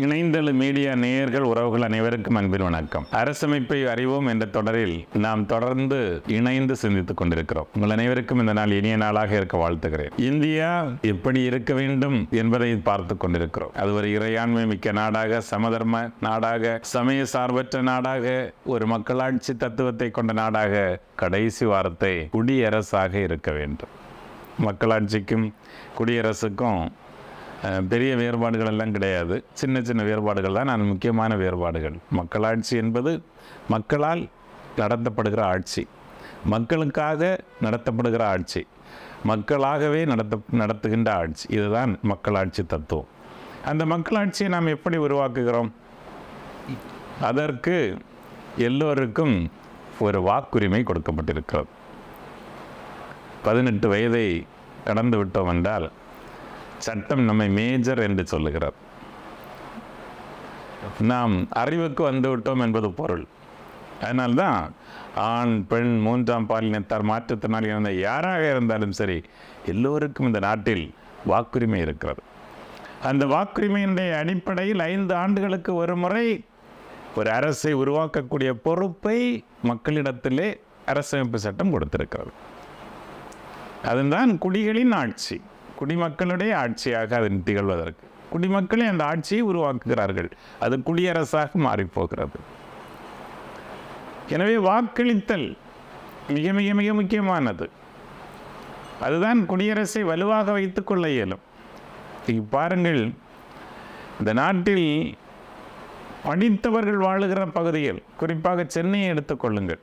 இணைந்தழு media நேயர்கள் உறவுகள் அனைவருக்கும் அன்பின் வணக்கம். அரசமைப்பை அறிவோம் என்ற தொடரில் நாம் தொடர்ந்து இணைந்து சிந்தித்துக் கொண்டிருக்கிறோம். உங்கள் அனைவருக்கும் இந்த நாள் இனிய நாளாக இருக்க வாழ்த்துகிறேன். இந்தியா எப்படி இருக்க வேண்டும் என்பதை பார்த்து கொண்டிருக்கிறோம். அது ஒரு இறையாண்மை மிக்க நாடாக சமதர்ம நாடாக சமய சார்பற்ற நாடாக ஒரு மக்களாட்சி தத்துவத்தை கொண்ட நாடாக கடைசி வாரத்தை குடியரசாக இருக்க வேண்டும். மக்களாட்சிக்கும் குடியரசுக்கும் பெரிய வேறுபாடுகள் எல்லாம் கிடையாது. சின்ன சின்ன வேறுபாடுகள் தான் நான் முக்கியமான வேறுபாடுகள். மக்களாட்சி என்பது மக்களால் நடத்தப்படுகிற ஆட்சி. மக்களுக்காக நடத்தப்படுகிற ஆட்சி. மக்களாகவே நடத்த நடத்துகின்ற ஆட்சி. இதுதான் மக்களாட்சி தத்துவம். அந்த மக்களாட்சியை நாம் எப்படி உருவாக்குகிறோம்? அதற்கு எல்லோருக்கும் ஒரு வாக்குரிமை கொடுக்கப்பட்டிருக்கிறது. பதினெட்டு வயதை கடந்து விட்டோம் என்றால் சட்டம் நம்மை மேஜர் என்று சொல்லுகிறார். நாம் அறிவுக்கு வந்துவிட்டோம் என்பது பொருள். அதனால்தான் ஆண் பெண் மூன்றாம் பாலினத்தார் மாற்றுத்திறனாளி இருந்த யாராக இருந்தாலும் சரி எல்லோருக்கும் இந்த நாட்டில் வாக்குரிமை இருக்கிறது. அந்த வாக்குரிமையினுடைய அடிப்படையில் ஐந்து ஆண்டுகளுக்கு ஒரு முறை ஒரு அரசை உருவாக்கக்கூடிய பொறுப்பை மக்களிடத்திலே அரசமைப்பு சட்டம் கொடுத்திருக்கிறது. அதுதான் குடிகளின் ஆட்சி. குடிமக்களுடைய ஆட்சியாக அதன் திகழ்வதற்கு. குடிமக்களே அந்த ஆட்சியை உருவாக்குகிறார்கள். அது குடியரசாக மாறிப்போகிறது. எனவே வாக்களித்தல் மிக மிக மிக முக்கியமானது. அதுதான் குடியரசை வலுவாக வைத்துக் கொள்ள இயலும். பாருங்கள் இந்த நாட்டில் படித்தவர்கள் வாழுகிற பகுதிகள் குறிப்பாக சென்னையை எடுத்துக்கொள்ளுங்கள்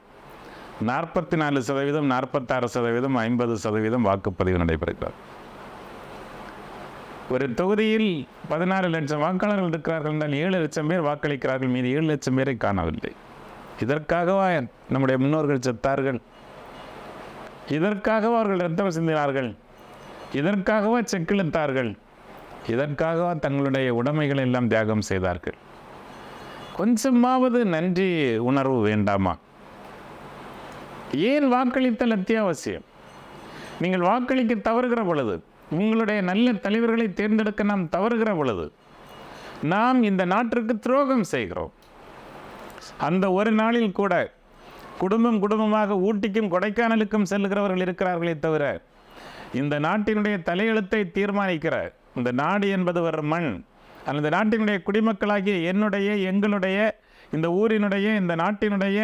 நாற்பத்தி நாலு சதவீதம் நாற்பத்தாறு சதவீதம் ஐம்பது சதவீதம் வாக்குப்பதிவு நடைபெறுகிறது. ஒரு தொகுதியில் பதினாறு லட்சம் வாக்காளர்கள் இருக்கிறார்கள் என்றால் ஏழு லட்சம் பேர் வாக்களிக்கிறார்கள். மீது ஏழு லட்சம் பேரை காணவில்லை. இதற்காகவா நம்முடைய முன்னோர்கள் செத்தார்கள்? இதற்காகவா அவர்கள் ரத்தம் சிந்தினார்கள்? இதற்காகவா செக்கிழுத்தார்கள் இதற்காகவா தங்களுடைய உடைமைகளை எல்லாம் தியாகம் செய்தார்கள்? கொஞ்சமாவது நன்றி உணர்வு வேண்டாமா? ஏன் வாக்களித்தல் அத்தியாவசியம்? நீங்கள் வாக்களிக்க தவறுகிற பொழுது உங்களுடைய நல்ல தலைவர்களை தேர்ந்தெடுக்க நாம் தவறுகிற பொழுது நாம் இந்த நாட்டிற்கு துரோகம் செய்கிறோம். அந்த ஒரு நாளில் கூட குடும்பம் குடும்பமாக ஊட்டிக்கும் கொடைக்கானலுக்கும் செல்லுகிறவர்கள் இருக்கிறார்களே தவிர இந்த நாட்டினுடைய தலையெழுத்தை தீர்மானிக்கிற இந்த நாடு என்பது ஒரு மண். அந்த நாட்டினுடைய குடிமக்களாகிய என்னுடைய எங்களுடைய இந்த ஊரினுடைய இந்த நாட்டினுடைய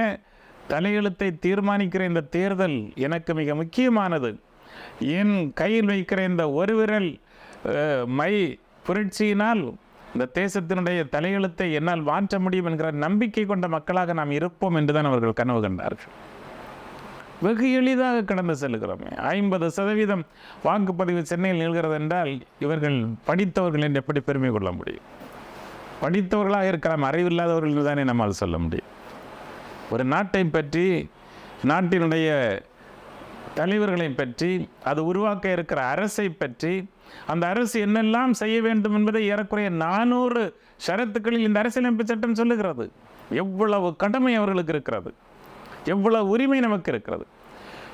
தலையெழுத்தை தீர்மானிக்கிற இந்த தேர்தல் எனக்கு மிக முக்கியமானது. என் கையில் வைக்கிற இந்த ஒரு விரல் மை புரட்சியினால் இந்த தேசத்தினுடைய தலையெழுத்தை என்னால் மாற்ற முடியும் என்கிற நம்பிக்கை கொண்ட மக்களாக நாம் இருப்போம் என்றுதான் அவர்கள் கனவு கண்டார்கள். வெகு எளிதாக கடந்து செல்கிறோமே. ஐம்பது சதவீதம் வாக்குப்பதிவு சென்னையில் நிகழ்கிறது என்றால் இவர்கள் படித்தவர்கள் என்று எப்படி பெருமை கொள்ள முடியும்? படித்தவர்களாக இருக்கலாம் அறிவில்லாதவர்கள் தானே நம்மால் சொல்ல முடியும். ஒரு நாட்டை பற்றி நாட்டினுடைய தலைவர்களை பற்றி அது உருவாக்க இருக்கிற அரசை பற்றி அந்த அரசு என்னெல்லாம் செய்ய வேண்டும் என்பதை ஏறக்குறைய நானூறு ஷரத்துக்களில் இந்த அரசியலமைப்பு சட்டம் சொல்லுகிறது. எவ்வளவு கடமை அவர்களுக்கு இருக்கிறது. எவ்வளவு உரிமை நமக்கு இருக்கிறது.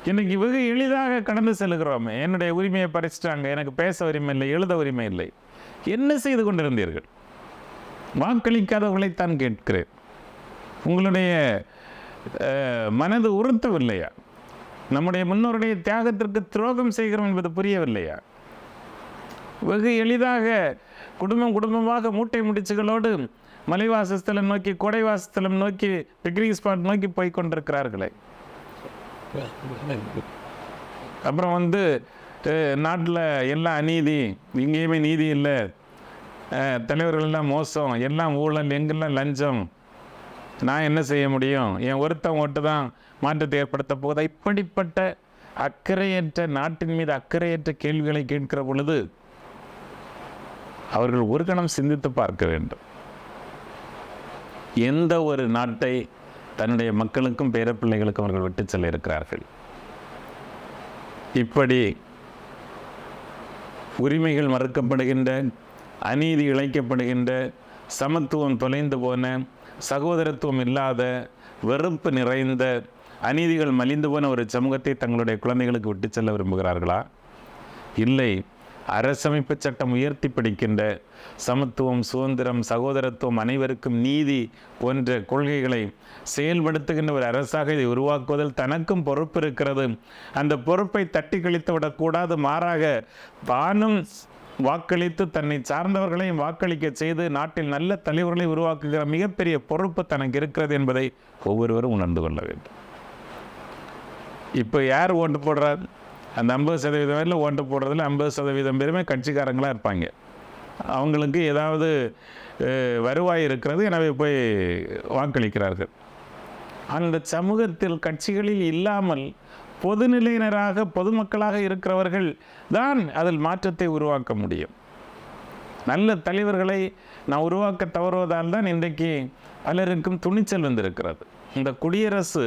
இன்றைக்கி வெகு எளிதாக கடந்து செல்கிறோமே. என்னுடைய உரிமையை பறிச்சிட்டாங்க. எனக்கு பேச உரிமை இல்லை எழுத உரிமை இல்லை. என்ன செய்து கொண்டிருந்தீர்கள்? வாக்களிக்காதவர்களைத்தான் கேட்கிறேன். உங்களுடைய மனது உறுத்தவில்லையா? நம்முடைய முன்னோருடைய தியாகத்திற்கு துரோகம் செய்கிறோம் என்பது புரியவில்லையா? வெகு எளிதாக குடும்பம் குடும்பமாக மூட்டை முடிச்சுகளோடு மலைவாசஸ்தலம் நோக்கி கொடைவாசஸ்தலம் நோக்கி பிக்னிக் ஸ்பாட் நோக்கி போய் கொண்டிருக்கிறார்களே. அப்புறம் வந்து நாட்டில் எல்லாம் அநீதி எங்கேயுமே நீதி இல்லை. தலைவர்கள்லாம் மோசம் எல்லாம் ஊழல் எங்கெல்லாம் லஞ்சம் நான் என்ன செய்ய முடியும்? என் ஒருத்தன் ஓட்டு தான் மாற்றத்தை ஏற்படுத்த போகுதா இப்படிப்பட்ட அக்கறையற்ற நாட்டின் மீது அக்கறையற்ற கேள்விகளை கேட்கிற பொழுது அவர்கள் ஒரு கணம் சிந்தித்து பார்க்க வேண்டும். எந்த ஒரு நாட்டை தன்னுடைய மக்களுக்கும் பேரப்பிள்ளைகளுக்கும் அவர்கள் விட்டு செல்ல இருக்கிறார்கள் இப்படி உரிமைகள் மறுக்கப்படுகின்ற அநீதி இழைக்கப்படுகின்ற சமத்துவம் தொலைந்து போன சகோதரத்துவம் இல்லாத வெறுப்பு நிறைந்த அநீதிகள் மலிந்து போன ஒரு சமூகத்தை தங்களுடைய குழந்தைகளுக்கு விட்டு செல்ல விரும்புகிறார்களா? இல்லை. அரசமைப்பு சட்டம் உயர்த்தி பிடிக்கின்ற சமத்துவம் சுதந்திரம் சகோதரத்துவம் அனைவருக்கும் நீதி போன்ற கொள்கைகளை செயல்படுத்துகின்ற ஒரு அரசாக இதை உருவாக்குவதில் தனக்கும் பொறுப்பு இருக்கிறது. அந்த பொறுப்பை தட்டி கழித்து விடக்கூடாது. மாறாக தானும் வாக்களித்து தன்னை சார்ந்தவர்களையும் வாக்களிக்க செய்து நாட்டில் நல்ல தலைவர்களை உருவாக்குகிற மிகப்பெரிய பொறுப்பு தனக்கு இருக்கிறது என்பதை ஒவ்வொருவரும் உணர்ந்து கொள்ள வேண்டும். இப்போ யார் ஓட்டு போடுறார்? அந்த ஐம்பது சதவீதம் பேரில் ஓட்டு போடுறதுல ஐம்பது சதவீதம் பேருமே கட்சிக்காரங்களாக இருப்பாங்க. அவங்களுக்கு ஏதாவது வருவாய் இருக்கிறது எனவே போய் வாக்களிக்கிறார்கள். அந்த சமூகத்தில் கட்சிகளில் இல்லாமல் பொதுநிலையினராக பொதுமக்களாக இருக்கிறவர்கள் தான் அதில் மாற்றத்தை உருவாக்க முடியும். நல்ல தலைவர்களை நான் உருவாக்க தவறுவதால் தான் இன்றைக்கு பலருக்கும் துணிச்சல் வந்திருக்கிறது. இந்த குடியரசு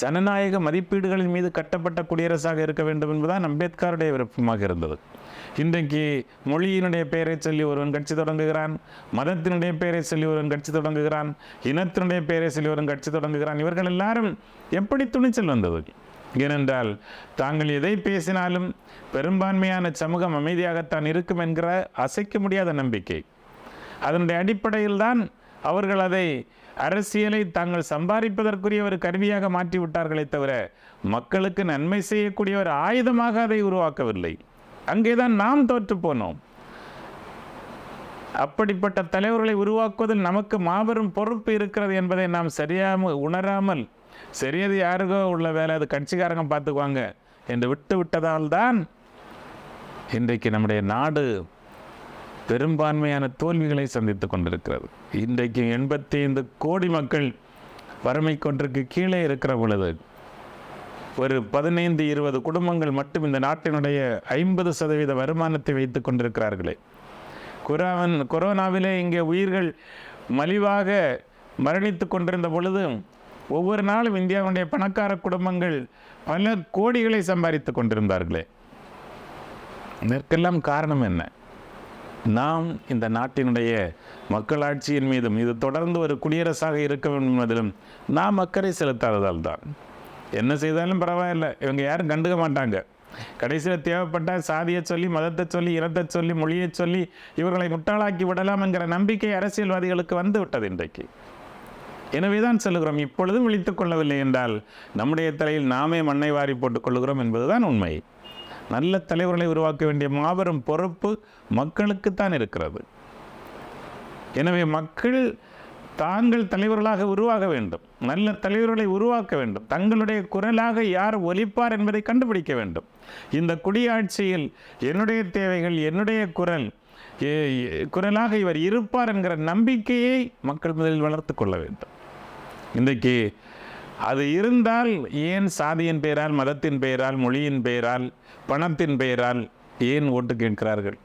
ஜனநாயக மதிப்பீடுகளின் மீது கட்டப்பட்ட குடியரசாக இருக்க வேண்டும் என்பதுதான் அம்பேத்கருடைய விருப்பமாக இருந்தது. இன்றைக்கு மொழியினுடைய பெயரை சொல்லி ஒருவன் கட்சி தொடங்குகிறான் மதத்தினுடைய பெயரை சொல்லி ஒருவன் கட்சி தொடங்குகிறான் இனத்தினுடைய பெயரை சொல்லி ஒருவன் கட்சி தொடங்குகிறான் இவர்கள் எல்லாரும் எப்படி துணிச்சல் வந்தது? ஏனென்றால் தாங்கள் எதை பேசினாலும் பெரும்பான்மையான சமூகம் அமைதியாகத்தான் இருக்கும் என்கிற அசைக்க முடியாத நம்பிக்கை. அதனுடைய அடிப்படையில் தான் அவர்கள் அதை அரசியலை தாங்கள் சம்பாதிப்பதற்குரிய ஒரு கருவியாக மாற்றி விட்டார்களே தவிர மக்களுக்கு நன்மை செய்யக்கூடிய ஒரு ஆயுதமாக அதை உருவாக்கவில்லை. அங்கேதான் நாம் தோற்று போனோம். அப்படிப்பட்ட தலைவர்களை உருவாக்குவதில் நமக்கு மாபெரும் பொறுப்பு இருக்கிறது என்பதை நாம் சரியாம உணராமல் சரியது யாருக்கோ உள்ள வேலை அது கட்சிக்காரங்க பார்த்துக்குவாங்க என்று விட்டு விட்டதால் தான் இன்றைக்கு நம்முடைய நாடு பெரும்பான்மையான தோல்விகளை சந்தித்துக் கொண்டிருக்கிறது. இன்றைக்கு எண்பத்தி ஐந்து கோடி மக்கள் வறுமை கொன்றுக்கு கீழே இருக்கிற பொழுது ஒரு பதினைந்து இருபது குடும்பங்கள் மட்டும் இந்த நாட்டினுடைய ஐம்பது சதவீத வருமானத்தை வைத்துக் கொண்டிருக்கிறார்களே. கொரோவன் கொரோனாவிலே இங்கே உயிர்கள் மலிவாக மரணித்து கொண்டிருந்த பொழுதும் ஒவ்வொரு நாளும் இந்தியாவுடைய பணக்கார குடும்பங்கள் பல கோடிகளை சம்பாதித்து கொண்டிருந்தார்களே. இதற்கெல்லாம் காரணம் என்ன? நாம் இந்த நாட்டினுடைய மக்களாட்சியின் மீதும் இது தொடர்ந்து ஒரு குடியரசாக இருக்க வேண்டும் என்பதிலும் நாம் அக்கறை செலுத்தாததால் தான். என்ன செய்தாலும் பரவாயில்ல. இவங்க யாரும் கண்டுக்க மாட்டாங்க. கடைசியில் தேவைப்பட்டால் சாதியை சொல்லி மதத்தை சொல்லி இனத்தை சொல்லி மொழியை சொல்லி இவர்களை முட்டாளாக்கி விடலாம் என்கிற நம்பிக்கை அரசியல்வாதிகளுக்கு வந்து விட்டது இன்றைக்கு. எனவே தான் சொல்லுகிறோம் இப்பொழுதும் விழித்துக் கொள்ளவில்லை என்றால் நம்முடைய தலையில் நாமே மண்ணை வாரி போட்டுக் கொள்ளுகிறோம் என்பதுதான் உண்மை. நல்ல தலைவர்களை உருவாக்க வேண்டிய மாபெரும் பொறுப்பு மக்களுக்குத்தான் இருக்கிறது. எனவே மக்கள் தாங்கள் தலைவர்களாக உருவாக வேண்டும். நல்ல தலைவர்களை உருவாக்க வேண்டும். தங்களுடைய குரலாக யார் ஒலிப்பார் என்பதை கண்டுபிடிக்க வேண்டும். இந்த குடியாட்சியில் என்னுடைய தேவைகள் என்னுடைய குரல் ஏ- குரலாக இவர் இருப்பார் என்கிற நம்பிக்கையை மக்கள் முதலில் வளர்த்து கொள்ள வேண்டும். இன்றைக்கு அது இருந்தால் ஏன் சாதியின் பெயரால் மதத்தின் பெயரால் மொழியின் பெயரால் பணத்தின் பெயரால் ஏன் ஓட்டு கேட்கிறார்கள்?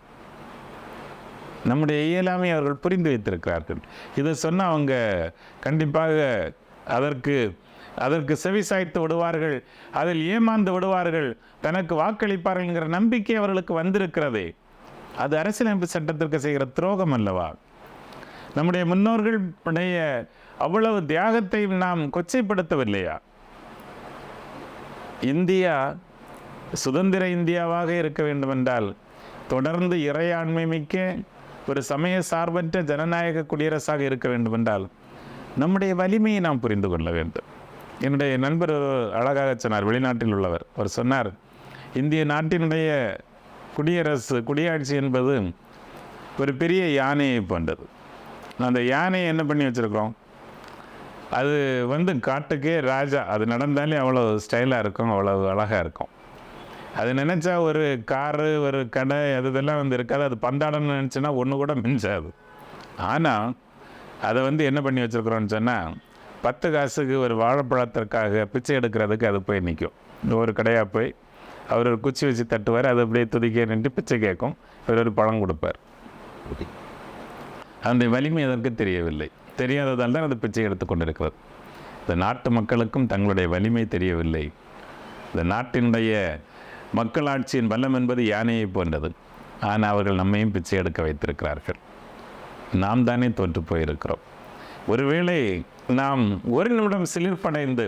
நம்முடைய இயலாமை அவர்கள் புரிந்து வைத்திருக்கிறார்கள். இதை சொன்னால் அவங்க கண்டிப்பாக அதற்கு அதற்கு செவிசாய்த்து விடுவார்கள். அதில் ஏமாந்து விடுவார்கள். தனக்கு வாக்களிப்பார்கள் என்கிற நம்பிக்கை அவர்களுக்கு வந்திருக்கிறதே. அது அரசியலமைப்பு சட்டத்திற்கு செய்கிற துரோகம் அல்லவா? நம்முடைய முன்னோர்கள் உடைய அவ்வளவு தியாகத்தை நாம் கொச்சைப்படுத்தவில்லையா? இந்தியா சுதந்திர இந்தியாவாக இருக்க வேண்டுமென்றால் தொடர்ந்து இறையாண்மை மிக்க ஒரு சமய சார்பற்ற ஜனநாயக குடியரசாக இருக்க வேண்டுமென்றால் நம்முடைய வலிமையை நாம் புரிந்து கொள்ள வேண்டும். என்னுடைய நண்பர் அழகாக சொன்னார் வெளிநாட்டில் உள்ளவர். அவர் சொன்னார் இந்திய நாட்டினுடைய குடியரசு குடியாட்சி என்பது ஒரு பெரிய யானையை போன்றது. அந்த யானையை என்ன பண்ணி வச்சுருக்கோம்? அது வந்து காட்டுக்கே ராஜா. அது நடந்தாலே அவ்வளோ ஸ்டைலாக இருக்கும் அவ்வளோ அழகாக இருக்கும். அது நினச்சா ஒரு காரு ஒரு கடை அது இதெல்லாம் வந்து இருக்காது. அது பந்தாடம்னு நினச்சின்னா ஒன்று கூட மிஞ்சாது. ஆனால் அதை வந்து என்ன பண்ணி வச்சுருக்குறோன்னு சொன்னால் பத்து காசுக்கு ஒரு வாழைப்பழத்திற்காக பிச்சை எடுக்கிறதுக்கு அது போய் நிற்கும் ஒரு கடையாக போய் அவர் ஒரு குச்சி வச்சு தட்டுவார். அது அப்படியே துதிக்க நின்று பிச்சை கேட்கும். இவர் ஒரு பழம் கொடுப்பார். அந்த வலிமை அதற்கு தெரியவில்லை. தெரியாததால் தான் அது பிச்சை எடுத்து கொண்டிருக்கிறது. இந்த நாட்டு மக்களுக்கும் தங்களுடைய வலிமை தெரியவில்லை. இந்த நாட்டினுடைய மக்களாட்சியின் பலம் என்பது யானையை போன்றது. ஆனால் அவர்கள் நம்மையும் பிச்சை எடுக்க வைத்திருக்கிறார்கள். நாம் தானே தோற்று போயிருக்கிறோம். ஒருவேளை நாம் ஒரு நிமிடம் சிலிர்ப்படைந்து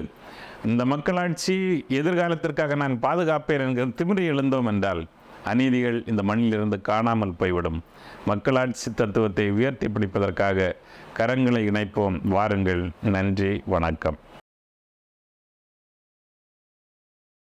இந்த மக்களாட்சி எதிர்காலத்திற்காக நான் பாதுகாப்பேன் என்கிற திமிரி எழுந்தோம் என்றால் அநீதிகள் இந்த மண்ணிலிருந்து காணாமல் போய்விடும். மக்களாட்சி தத்துவத்தை உயர்த்தி பிடிப்பதற்காக கரங்களை இணைப்போம். வாருங்கள். நன்றி. வணக்கம்.